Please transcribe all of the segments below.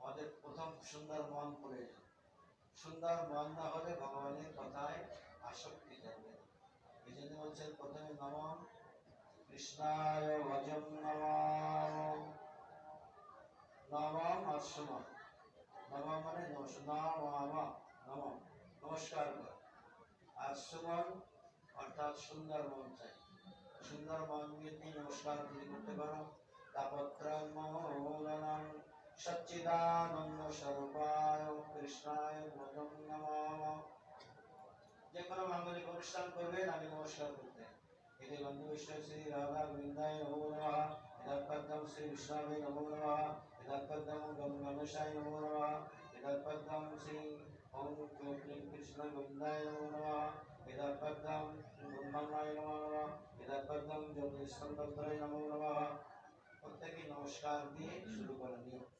আমাদের প্রথম সুন্দর মন প্রয়োজন সুন্দর মন না হলে ভগবানের কথায় আসক্তি যাবে এই জন্য বলছেন, প্রথমে নমম কৃষ্ণায় ভজন নমম নমম আর সুমন নমম মানে নম নমম নমস্কার কর। আর সুমন অর্থাৎ সুন্দর মন চাই। সুন্দর মন দিয়ে নমস্কার করতে পারো। তাপত্রম মৌলনম সচ্চিদানন্দ স্বরূপায় কৃষ্ণায় ভজন নমঃ। যে কোনো মাঙ্গলিক অনুষ্ঠান করবেন, আমি নমস্কার করতে। এতে বন্ধু বিষ্ণু শ্রী রাধা বৃন্দায় নমো নমঃ। এতৎপদ্মম শ্রী বিষ্ণবে নমো নমঃ। এতৎপদ্মম গঙ্গমেশায় নমো নমঃ। এতৎপদ্মম শ্রী ওম ক্লীಂ কৃষ্ণ গোবিন্দায় নমো নমঃ। এতৎপদ্মম ব্রহ্মণায় নমো নমঃ। এতৎপদ্মম জ্যোতিষ্কন্দরায় নমো নমঃ। প্রত্যেকে নমস্কার দিয়ে শুরু করা নিয়ম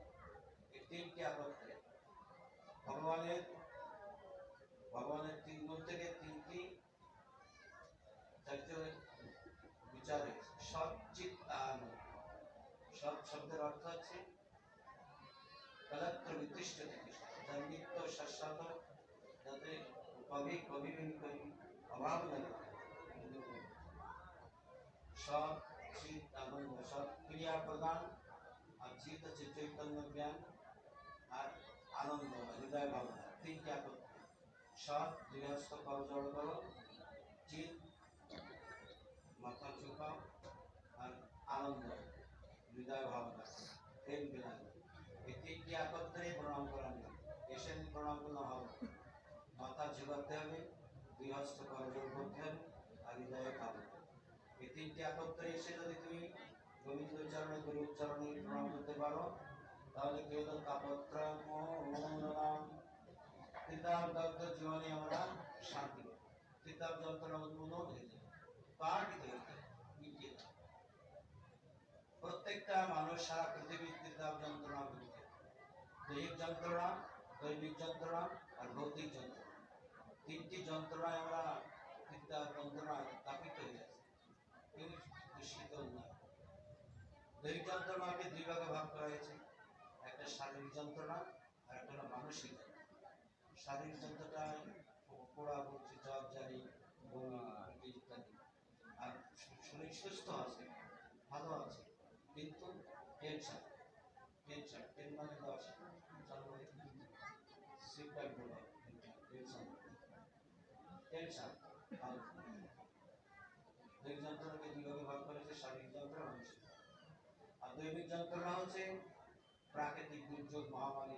তিনটি একত্রে ভগবানের ভগবানের তিন গুণ থেকে তিনটি বিচারে সৎ চিত আনন্দ সৎ শব্দের অর্থ হচ্ছে কলত্র নির্দিষ্ট নিত্য শাশ্বত, যাতে কবি কবি কবি অভাব লাগে সৎ চিত সৎ ক্রিয়া প্রদান আর চিত হচ্ছে চৈতন্য জ্ঞান। আনন্দ, হৃদয় ভাবনা তিনটি একত্রে সৎ গৃহস্থ কর জড় করো চিত মাথা ঝুঁকাও আর আনন্দ, হৃদয় ভাবনা প্রেম বিধান এই তিনটি একত্রে প্রণাম করা নেই। এসে প্রণাম করলে হবে মাথা ঝুঁকাতে হবে, গৃহস্থ করজোর করতে হবে আর হৃদয়ে ভাবনা এই তিনটি একত্রে এসে যদি তুমি গোবিন্দ চরণে গুরু চরণে প্রণাম করতে পারো, তাহলে কেউ হলো তাপত্র কিতাব দগ্ধ জীবনে আমরা শান্তি পাবো। কিতাব যন্ত্রণা উন্মূলন হয়ে যাবে পাঠিত হয়ে যাবে। প্রত্যেকটা মানুষ সারা পৃথিবীর কিতাব যন্ত্রণা ভুগছে দৈহিক যন্ত্রণা, দৈবিক যন্ত্রণা আর ভৌতিক যন্ত্রণা। তিনটি যন্ত্রণায় আমরা কিতাব যন্ত্রণায় তাপিত হয়ে যাচ্ছি। কেউ শীতল না দৈহিক যন্ত্রণাকে দুই ভাগে ভাগ করা হয়েছে। একটা শারীরিক যন্ত্রণা আর একটা মানসিক যন্ত্রণা। শারীরিক যন্ত্রণায় পোড়া জারি, বমি, ইত্যাদি আর শরীর সুস্থ আছে, ভালো আছে, কিন্তু টেনশন টেনশন টেন মানে দৈহিক যন্ত্রণাকে ভাগ করেছে যন্ত্রণা মানসিক আর যন্ত্রণা হচ্ছে প্রাকৃতিক দুর্যোগ, মহামারী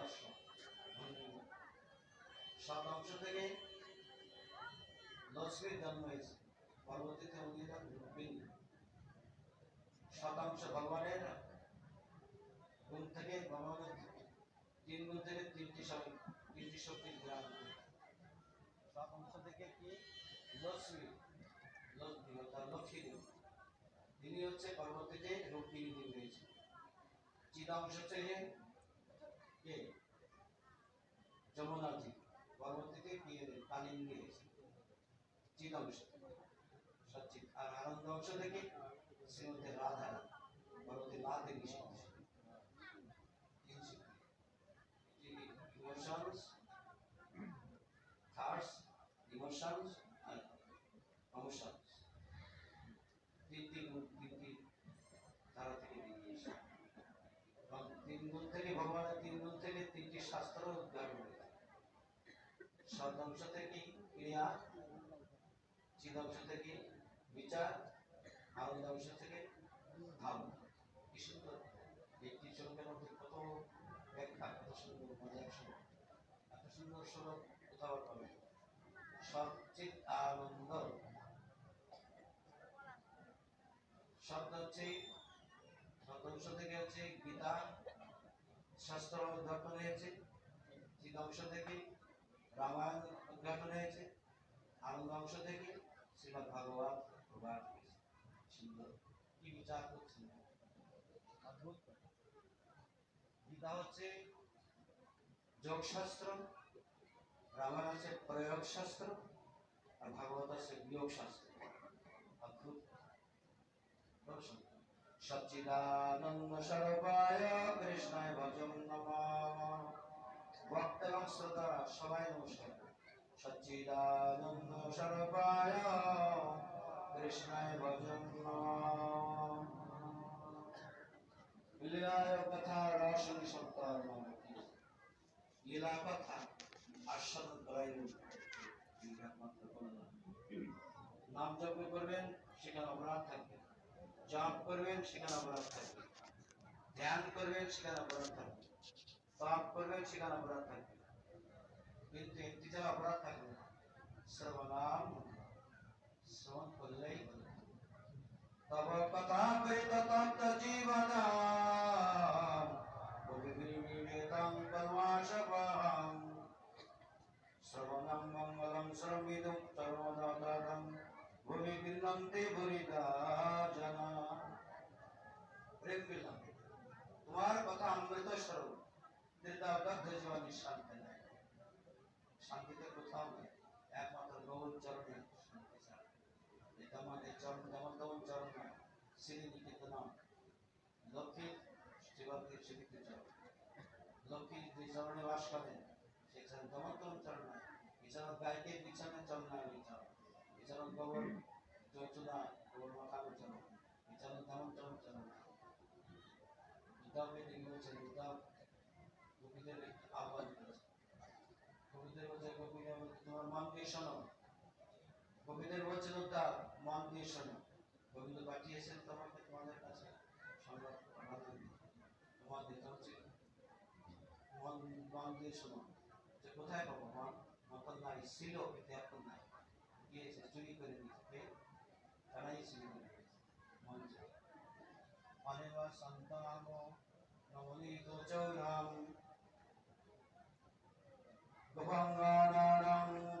সব অংশ থেকে জন্ম হয়েছে। পরবর্তীতে শতাংশ ভগবানের গুণ থেকে ভগবানের তিন গুণ থেকে তিনটি তিনটি শক্তির জ্ঞান শতাংশ থেকে কি? লক্ষ্মী। লক্ষ্মী, অর্থাৎ লক্ষ্মী তিনি হচ্ছে পরবর্তীতে রুক্মিণী দেবী হয়েছে চিদাংশ থেকে কে? যমুনাজি পরবর্তীতে কি নিয়ে চিত চিদাংশ সচিত আর আনন্দ অংশ থেকে শ্রীমতী রাধা পরবর্তী রাধে নিষেধ emotions তিনটি গুণ শাস্ত্র উদ্ধারণ হয়েছে সৎ অংশ থেকে ক্রিয়া? অংশ থেকে বিচার? আনন্দ অংশ থেকে ভাবনা? কি সুন্দর একটি মধ্যে কত ব্যাখ্যা, কত সুন্দর মজার এত সুন্দর কোথাও আর পাবে। সচিত আনন্দ। শব্দ হচ্ছে শব্দাংশ থেকে হচ্ছে? গীতা, শাস্ত্র উদ্ঘাটন হয়েছে। চিদাংশ থেকে রামায়ণ উদ্ঘাটন হয়েছে আনন্দ অংশ থেকে শ্রীমদ ভাগবত হয়েছে। সুন্দর কি বিচার করছেন? গীতা হচ্ছে যোগশাস্ত্র রামায়ণ হচ্ছে প্রয়োগ শাস্ত্র আর ভাগবত হচ্ছে বিয়োগ শাস্ত্র অদ্ভুত। সচ্চিদানন্দ স্বরূপায় কৃষ্ণায় ভজন নমাম এবং শ্রোতা, সবাই নমস্কার। সচ্চিদানন্দ স্বরূপায় কৃষ্ণায় ভজন লীলায় কথা রসনি সত্তর লীলা কথা আস্বাদন করাই একমাত্র করলাম নাম জপ করবেন, সেখানে অপরাধ থাকবে। জপ করবেন, সেখানে অপরাধ থাকবে। ধ্যান করবেন, সেখানে অপরাধ থাকবে। পাপ করবেন সেখানে অপরাধ থাকবে কিন্তু একটি জায়গা অপরাধ থাকবে না শ্রবণাম শ্রবণ করলেই হলো। তব কথা করিত তত্ত্ব জীবন অভিগৃহীতাং কর্মাশবাহং শ্রবণম মঙ্গলম শ্রমিদুম সর্বদাতারম ভূমি গৃহন্তে ভূরিদা জনা প্রেম পেলাম নির্দাবদ্ধ জীবন শান্তি নাই। শান্তিতে কোথাও নেই। একমাত্র গৌর চরণে শান্তি ছাড়া এটা আমাদের চরণ যেমন তেমন চরণ নয় শ্রীনিকেতন নাম লক্ষ্মী জীবনকে শ্রীনিকে চরণ। লক্ষ্মী যে চরণে বাস করেন তেমন চরণ নয় নয় গৌর গৌর নয় উদ্দাম গোপীদের আহ্বান করেছে গোপীদের বলছে গোপীরা বলছে, তোমার মন দিয়ে শোনো গোপীদের বলছেন উদ্দাম মন দিয়ে শোনো। গোবিন্দ পাঠিয়েছেন তোমাকে, তোমাদের কাছে। সংবাদ পাঠানোর জন্য। তোমার দিতে হচ্ছে। মন মন দিয়ে শোনো। যে কোথায় পাবো মন? মতন নাই, ছিল, কিন্তু এখন নাই। গিয়েছে, চুরি করে নিয়েছে। কে তারাই চুরি করে নিয়েছে মন চাই অনেবা সন্তাম নবনীত চৌরাম। গভঙ্গানাম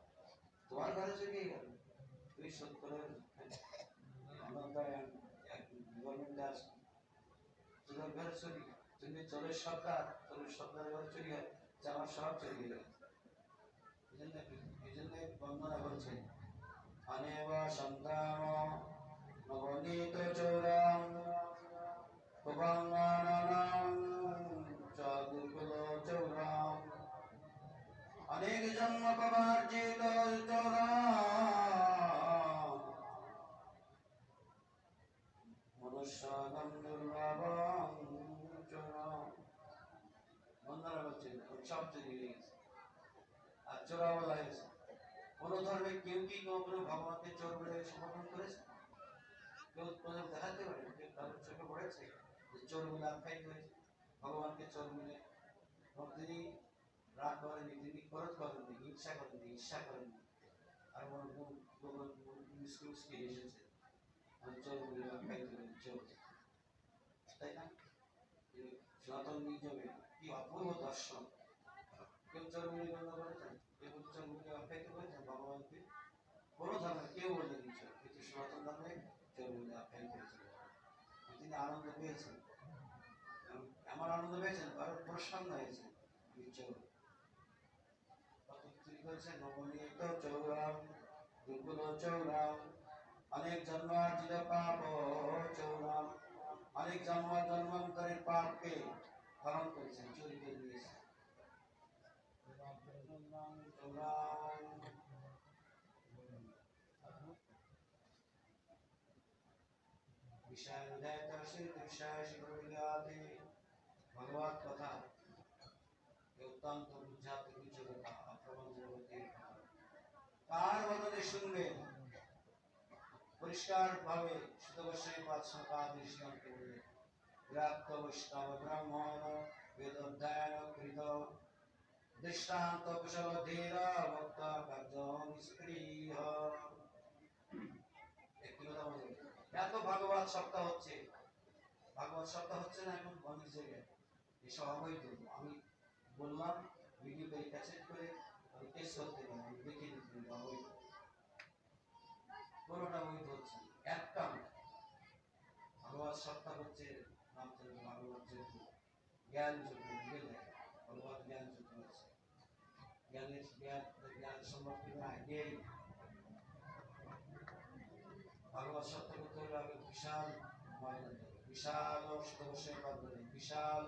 তোমার ঘরে চুরি গেল। তুই শোধ তুমি সব নবনীত চৌরাম অনেক জন্ম কবার্জিত চৌরাম মনুষ্যাদম দুর্লভম চৌরাম বন্দনা করছে সব চুরি হয়ে গেছে আর চোরা বলা হয়েছে কোন ধর্মে কেউ কি কখনো ভগবানকে চোর বলে সমর্থন করেছে কেউ কোথাও দেখাতে পারে কেউ কারোর চোখে পড়েছে যে চোর বলে আখ্যায়িত হয়েছে। ভগবানকে চোর বলে এবং তিনি রাগ করেননি তিনি ক্রোধ করেননি হিংসা করেননি ঈর্ষা করেননি আর মন আমি চোর আখ্যায়িত করেন চোর তাই না? সনাতন নির্জমে কি অপূর্ব দর্শন। কেউ চর্মনি গণ্য করেছেন কেউ চর্মনি আখ্যায়িত করেছেন ভগবানকে কোনো ধর্মে কেউ বলে দিচ্ছে কিন্তু সনাতন ধর্মে চর্মনি আখ্যায়িত তিনি আনন্দ পেয়েছেন। এমন আনন্দ পেয়েছেন ভারত প্রসন্ন হয়েছে বিচৌ কত কি করেছে নবনীত চৌরাম দুর্গুণ চৌরাম অনেক জন্মার্জিত পাপ চৌরাম অনেক জন্ম জন্মান্তরের পাপকে হরণ করেছেন চুরি করে দিয়েছে চৌরাম विषय हृदय दर्शित विषय शिवज्ञाते ভগবত কথা অত্যন্ত বুঝে কথা বদলে শুনবেন পরিষ্কার ভাবে সুতবশে পাঁচ সংখ্যা নিশ্চয় করবে বিরাট বৈষ্ণব ব্রাহ্মণ বেদ অধ্যয়ন কৃত। দৃষ্টান্ত কুশল ধীর ভক্ত কার্য নিষ্ক্রিয় এত ভাগবত সপ্তাহ হচ্ছে। ভাগবত সপ্তাহ হচ্ছে না এখন অনেক জায়গায় এসব অবৈধ আমি বললাম ভিডিও করে ক্যাসেট করে আমি টেস্ট করতে পারি আমি দেখে পারি কোনোটা অবৈধ। হচ্ছে, একটা সপ্তাহ হচ্ছে নাম যজ্ঞ জ্ঞান ভগবত জ্ঞান হচ্ছে। জ্ঞানের জ্ঞান জ্ঞান সম্পর্কে না জ্ঞান ভাগবত সত্য করতে হলে আগে বিশাল বিশাল অষ্টবর্ষের পাদ্রে বিশাল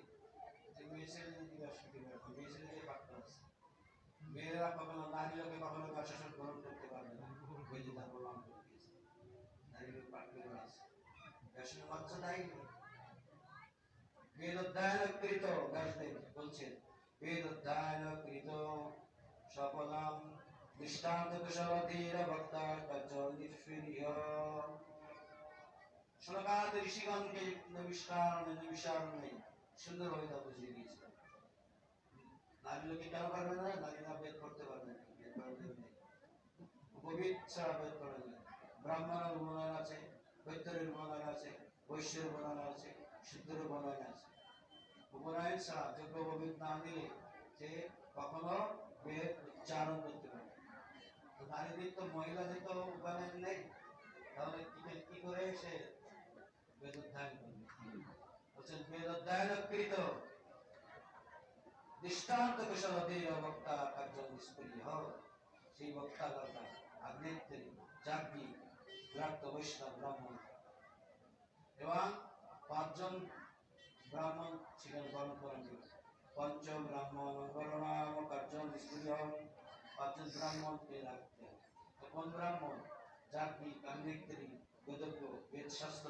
নেই যে মেয়ে ছেলে যদি ব্যাসপতি মেয়ে ছেলে যে পাঠ আছে মেয়েরা কখনো নারী লোকে কখনো প্রশাসন গ্রহণ করতে পারবে না ওই যে তার প্রমাণ করে দিয়েছে নারী লোক পাঠ করে আছে ব্যাসনের মর্যাদাই নেই বেদ অধ্যয়ন কৃত ব্যাসদেব বলছেন বেদ অধ্যয়ন কৃত সফলাম দৃষ্টান্ত কুশলধীর ভক্তার নিষ্ক্রিয় শোনকাত ঋষিগণকে নবিষ্কার নিবিষার নেই সুন্দরভাবে তা বুঝিয়ে দিয়েছিল। নারী লোকে কেন পারবে না? নারীরা বেদ করতে পারবে না বেদ কেউ নেই। উপবিদ ছাড়া বেদ করা যায়। ব্রাহ্মণের উপনয়ন আছে, বৈদ্যের উপনয়ন আছে, বৈশ্যের উপনয়ন আছে, শুদ্ধের উপনয়ন আছে। উপনয়ন ছাড়া যোগ্য উপবিদ না দিলে সে কখনো বেদ উচ্চারণ করতে পারে নারীদের তো মহিলাদের তো উপনয়ন নেই। তাহলে কি করে- সে বেদ অধ্যয়ন করবে? বলছেন বেদ অধ্যয়ন দৃষ্টান্ত বক্তা নিষ্ক্রিয় সেই বক্তা দরকার। আগ্নেত্রী বৈষ্ণব ব্রাহ্মণ। এবং পাঁচজন ব্রাহ্মণ ছিলেন পঞ্চ ব্রাহ্মণ গণনাম কার্য নিষ্ক্রিয় পাঁচজন ব্রাহ্মণকে রাখতেন তো কোন ব্রাহ্মণ? জাগ্নি আগ্নেত্রী বেদজ্ঞ বেদ শাস্ত্র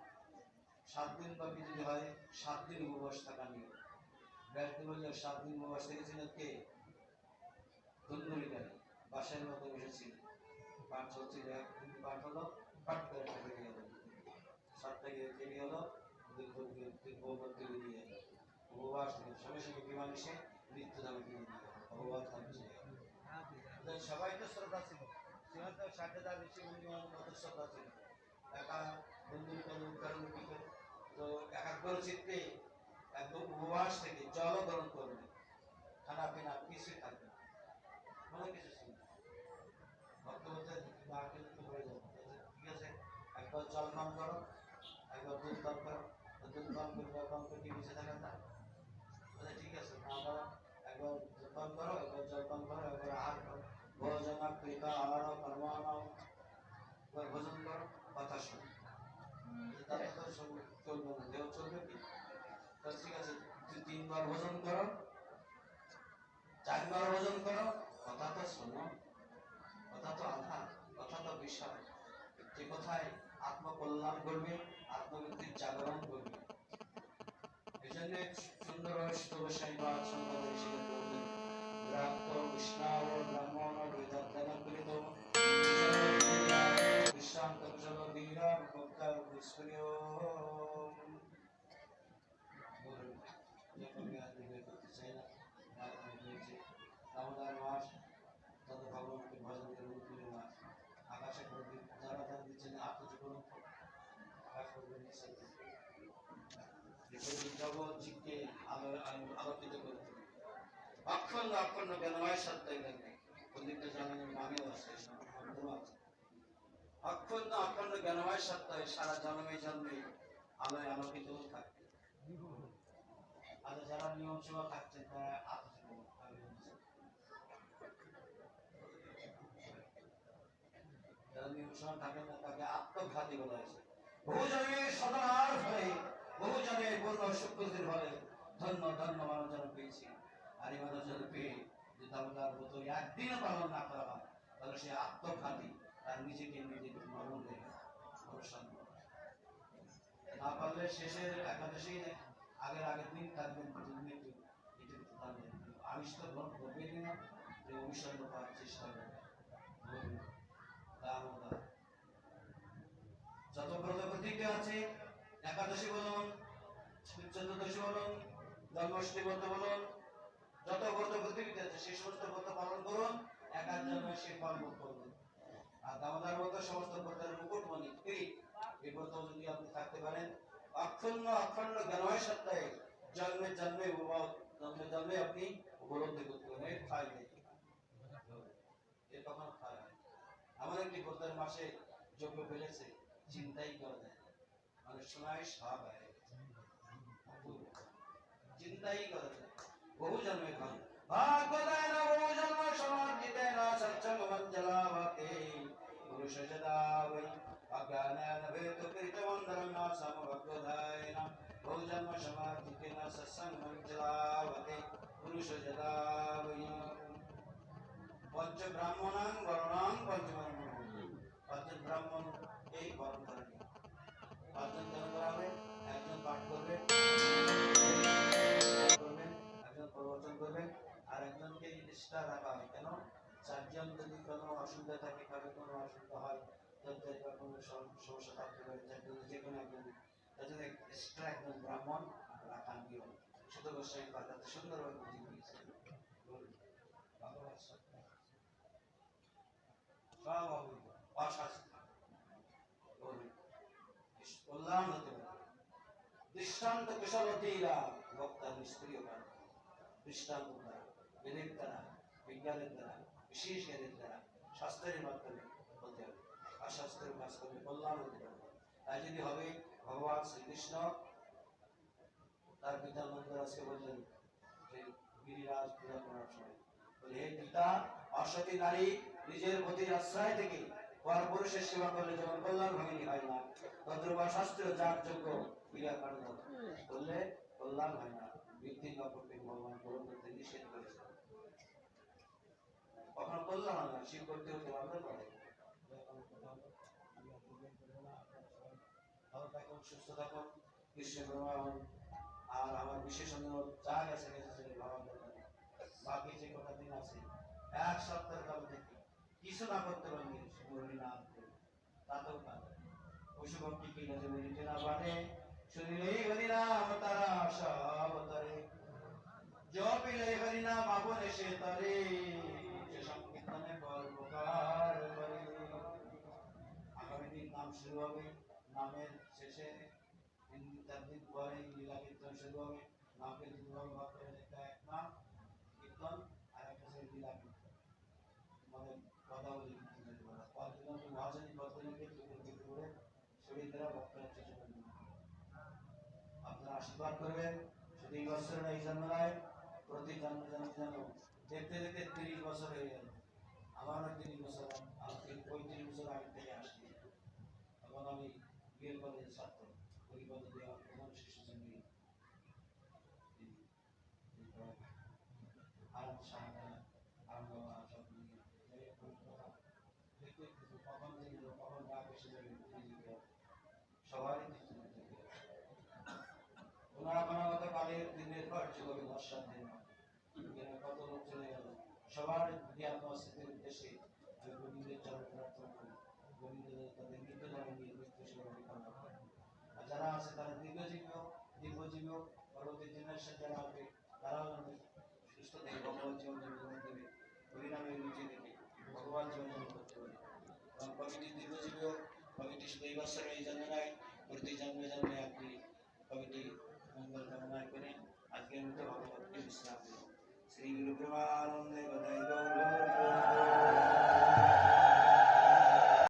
সাত দিন ব্যাপী যদি হয়, সাত দিন উপবাস থাকা নিয়ম ব্যাসদেব বললে, সাত দিন উপবাস থেকেছিলেন কে? ধন্যরিকারী বাসের মধ্যে বসেছিলেন পাঠ চলছিল একদিন পাঠ হলো, পাঠ করে একটা গেল। গিয়ে বেরিয়ে হলো গেল। থেকে মৃত্যু সবাই তো শ্রদ্ধা ছিল। তো একাগ্র চিত্তে একদম উপবাস থেকে জল গ্রহণ করবে। খানা পিনা কিছুই থাকবে না। কোনো কিছু ছিল ভক্ত না হয়ে যাবে। ঠিক আছে একবার জল পান করো একবার দুধ পান করো। দুধ পান করবে পান করে বেঁচে থাকা বলে ঠিক আছে একবার দুধ পান করো একবার জল পান করো একবার আহার করো। ভোজন কৃপা আহার কর্মাণ একবার ভোজন করো কথা শোনো। তাতে সব চলবে না, দেহ চলবে কি? ঠিক আছে তিনবার ভোজন করো। চারবার ভোজন করো, কথা তো শোনো, কথা তো আধার কথা তো বিষয়। যে কথায় আত্মকল্যাণ করবে আত্মবৃত্তির জাগরণ করবে। এই বলুন যখন আমি আর বিবেক করতে চাই না আর আমি বলছি দামোদর মাস তত ভগবানকে ভজন করে উত্তরে মাস আকাশে করে দিন যারা যারা দিচ্ছেন আত্মজ করুন আকাশ করবেন নিঃশ্বাস জগৎ জীবকে আলো আলো- আলোকিত করে। অক্ষণ্ণ অক্ষণ্ণ জ্ঞানময় সত্তাই পণ্ডিত জানানোর নামেও আছে আছে অক্ষণ্য অক্ষণ্য জ্ঞানময় সত্তায় সারা জন্মে জন্মে আলোয় আলোকিত থাকবে আর যারা নিয়ম সেবা থাকছেন তারা যারা নিয়ম সেবা থাকেন না তাকে আত্মঘাতী বলা হয়েছে বহু সাধনার ফলে বহু জনের পূর্ণ সুকৃতির ফলে ধন্য ধন্য মানব জন পেয়েছি। আর এই মানব জন পেয়ে যদি দামোদার মতো একদিনও পালন না করা হয়, তাহলে সে আত্মঘাতী। তার নিজেকে নিজে মরণ দেবে অবসান না পারলে শেষের একাদশী আগের আগের দিন থাকবেন প্রতিদিন একটু একটু থাকবেন তো গ্রহণ করবেনই না যে অনুসরণ করার চেষ্টা দামোদর যত প্রতিজ্ঞা আছে একাদশী বলুন চতুর্দশী বলুন, জন্মাষ্টমী ব্রত বলুন, যত ব্রত প্রতিজ্ঞা আছে সেই সমস্ত ব্রত পালন করুন এক এক জন্মে সে ফল ভোগ করবেন আর দামোদর ব্রত সমস্ত ব্রতের মুকুটমণি কিরিট এই ব্রত যদি আপনি থাকতে পারেন, অক্ষুণ্ণ অখণ্ড জ্ঞানময় সত্তায় জন্মে জন্মে জন্মে জন্মে আপনি উপলব্ধি করতে পারেন খাই নেই এর কখনো হয় আমার একটি ব্রতের মাসে যোগ্য ফেলেছে, চিন্তাই করা যায় না। মানে শোনায় সব হয়ে গেছে। অপূর্ব। চিন্তাই করা যায় না। বহু জন্মে খান ভাগ্য দেয় না বহু জন্ম সমাধি দেয় না সৎসঙ্গ মঞ্জলাবতে পুরুষ যদা বৈ অজ্ঞানান ভেদ কৃত বন্ধন না সমভাগ্য দেয় না বহু জন্ম সমাধি কে না সৎসঙ্গ মঞ্জলাবতে এক্সট্রা একজন ব্রাহ্মণ রাখা নিয়ম শুধু গোস্বামী পাঠাতে সুন্দরভাবে বুঝিয়ে দিয়েছে। বলুন, ভগবৎ সত্য সব অবৈধ অশাস্ত্র বলুন, কল্যাণ হতে পারে। বিশেষ জ্ঞানের দ্বারা শাস্ত্রের মাধ্যমে হতে হবে। কাজ করলে কল্যাণ হতে পারবে তাই যদি হবে ভগবান শ্রীকৃষ্ণ, তার পিতা নন্দরাজকে বললেন যে, গিরিরাজ পূজা করার সময়। বলে পিতা, অসতী নারী, নিজের পতির আশ্রয় থেকে পর পুরুষের সেবা করলে যেমন কল্যাণ ভাঙিনী হয় না, তদ্রুপা শাস্ত্র যার যোগ্য ক্রিয়াকাণ্ড করলে কল্যাণ হয় না বৃদ্ধি বা ভগবান গ্রহণ করতে নিষেধ করেছে। কখনো কল্যাণ হয় না, শিব করতে হতে পারে ভালো থাকুন সুস্থ থাকুন ব্রহ্মা হন। আর আমার বিশেষ অনুরোধ যা গেছে গেছে। বাকি যে কটা দিন আছে, এক সপ্তাহের কাল থেকে কিছু না করতে পারলে মুরলি না আনতে তাতেও কাজ পশু ভক্তি কি গেছে বলিতে না পারে হরি তারা সব জপিলে হরি নাম আপনে সে সংকীর্তনে করে আগামী দিন নাম শুরু হবে, নামের সে লীলা মানে আশীর্বাদ করবেন, শুধু বছর না, এই জন্ম নয় প্রতি জন্ম জন্ম জন্ম দেখতে তিরিশ বছর হয়ে গেল। আমারও তিরিশ বছর পঁয়ত্রিশ বছর আগে থেকে আসছি। তখন আমি বিয়ের কলেজের ছাত্র পরিপদ দেওয়া প্রধান শিশু সঙ্গী কিন্তু কখন দিল কখন ডাক এসে যাবে নিজেকে সবারই কিছু না কিছু। ওনারা মানবতা কালের দিনের পর যুগকে বর্ষার দিন এখানে কত লোক চলে গেল সবার জ্ঞান অস্তিত্বের উদ্দেশ্যে আমি গোবিন্দের চরণ প্রার্থনা করি গোবিন্দের তাদের মৃত্যু জানে নিয়ে মৃত্যু সেবা কামনা করি আর যারা আছে তারা দীর্ঘজীবী দীর্ঘজীবী পরবর্তী জেনারেশন যারা হবে তারাও সুস্থ থেকে ভগবান জীবন জীবন দেবে হরিনামে রুচি থেকে ভগবান জীবন করতে পারে এবং কমিটি দীর্ঘজীবী কমিটি শুধু এই বছর এই জন্মে নয়, প্রতি জন্মে জন্মে আপনি কমিটি মঙ্গল কামনা করে আজকের মতো ভগবানকে বিশ্রাম দিন श्रीगुरुप्रमानन्दे बधैव